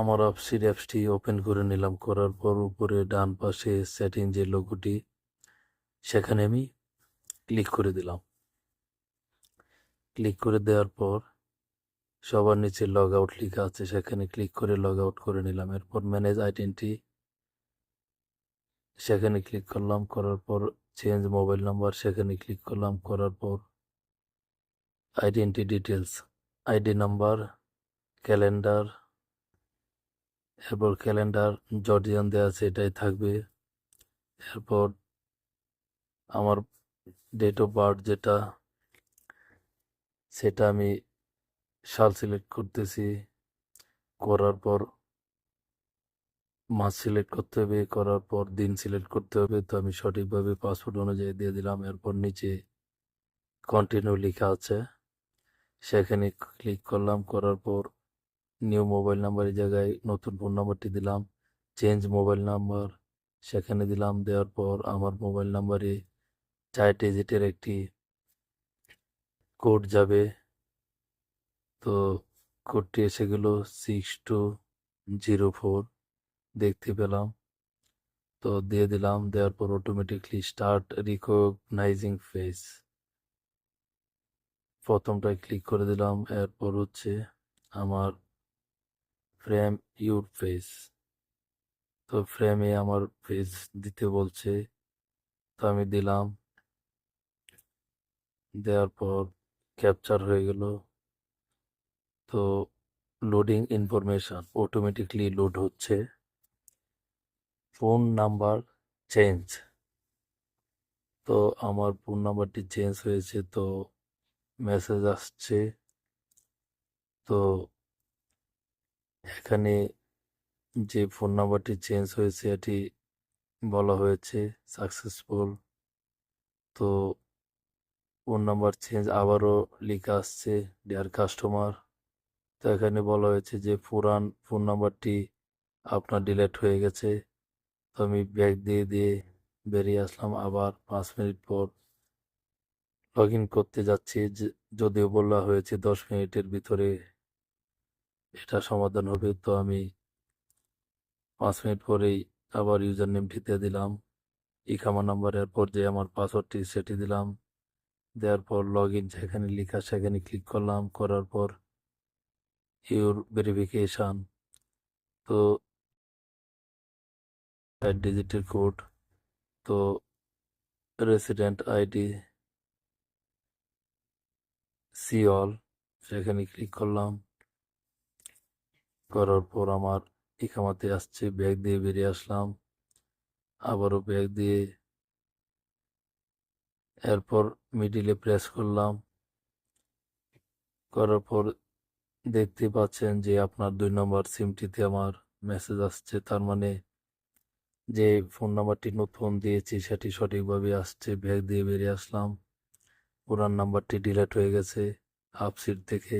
আমার অফসির অ্যাপসটি ওপেন করে নিলাম, করার পর উপরে ডান পাশে সেটিং যে লোগোটি, সেখানে আমি ক্লিক করে দিলাম। ক্লিক করে দেওয়ার পর সবার নিচে লগ আউট লেখা আছে, সেখানে ক্লিক করে লগ আউট করে নিলাম। এরপর ম্যানেজ আইডেন্টি সেখানে ক্লিক করলাম, করার পর চেঞ্জ মোবাইল নাম্বার, সেখানে ক্লিক করলাম, করার পর identity details ID number, calendar এরপর ক্যালেন্ডার জর্জিয়ান দেওয়া আছে, এটাই থাকবে। এরপর আমার ডেট অফ বার্থ যেটা, সেটা আমি সাল সিলেক্ট করতেছি। করার পর মাস সিলেক্ট করতে হবে, করার পর দিন সিলেক্ট করতে হবে। তো আমি সঠিকভাবে পাসপোর্ট অনুযায়ী দিয়ে দিলাম। এরপর নিচে কন্টিনিউ লেখা আছে। সেখানে ক্লিক করলাম, করার পর নিউ মোবাইল নাম্বারের জায়গায় নতুন ফোন নাম্বারটি দিলাম চেঞ্জ মোবাইল নাম্বার সেখানে দিলাম, দেওয়ার পর আমার মোবাইল নাম্বারে চার ডিজিটের একটি কোড যাবে। তো কোডটি এসে গেল সিক্স টু জিরো ফোর দেখতে পেলাম। তো দিয়ে দিলাম, দেওয়ার পর অটোমেটিকলি স্টার্ট রিকগনাইজিং ফেস প্রথমটায় ক্লিক করে দিলাম, এরপর হচ্ছে আমার ফ্রেম ইউর ফেস তো ফ্রেমে আমার ফেস দিতে বলছে। তো আমি দিলাম। দেওয়ার পর ক্যাপচার হয়ে গেল। তো লোডিং ইনফরমেশন অটোমেটিকলি লোড হচ্ছে। ফোন নাম্বার চেঞ্জ তো আমার ফোন নাম্বারটি চেঞ্জ হয়েছে, তো মেসেজ আসছে। তো এখানে যে ফোন নাম্বারটি চেঞ্জ হয়েছে, এটি বলা হয়েছে সাকসেসফুল তো ফোন নাম্বার চেঞ্জ আবারও লেখা আসছে ডিয়ার কাস্টমার তো এখানে বলা হয়েছে যে পুরান ফোন নাম্বারটি আপনার ডিলেট হয়ে গেছে। তো আমি ব্যাগ দিয়ে দিয়ে বেরিয়ে আসলাম আবার পাঁচ মিনিট পর। লগ ইন করতে যাচ্ছি যদিও বলা হয়েছে দশ মিনিটের ভিতরে এটা সমাধান হবে তো আমি পাঁচ মিনিট পরেই আবার ইউজার নেমটি দিয়ে দিলাম। ইকামা নাম্বারের পর যে আমার পাসওয়ার্ডটি সেটি দিলাম। দেওয়ার পর লগ ইন যেখানে লেখা সেখানে ক্লিক করলাম। করার পর ইউর ভেরিফিকেশান তো ডিজিটের কোড তো রেসিডেন্ট আইডি সি অল সেখানে ক্লিক করলাম। করার পর আমার ইকামাতে আসছে, ব্যাগ দিয়ে বেরিয়ে আসলাম। আবারও ব্যাগ দিয়ে এরপর মিডিলে প্রেস করলাম। করার পর দেখতে পাচ্ছেন যে আপনার দুই নম্বর সিমটিতে আমার মেসেজ আসছে। তার মানে যে ফোন নাম্বারটি নতুন দিয়েছি, সেটি সঠিকভাবে আসছে। ব্যাগ দিয়ে বেরিয়ে আসলাম। পুরান নাম্বারটি ডিলেট হয়ে গেছে। আপসিট থেকে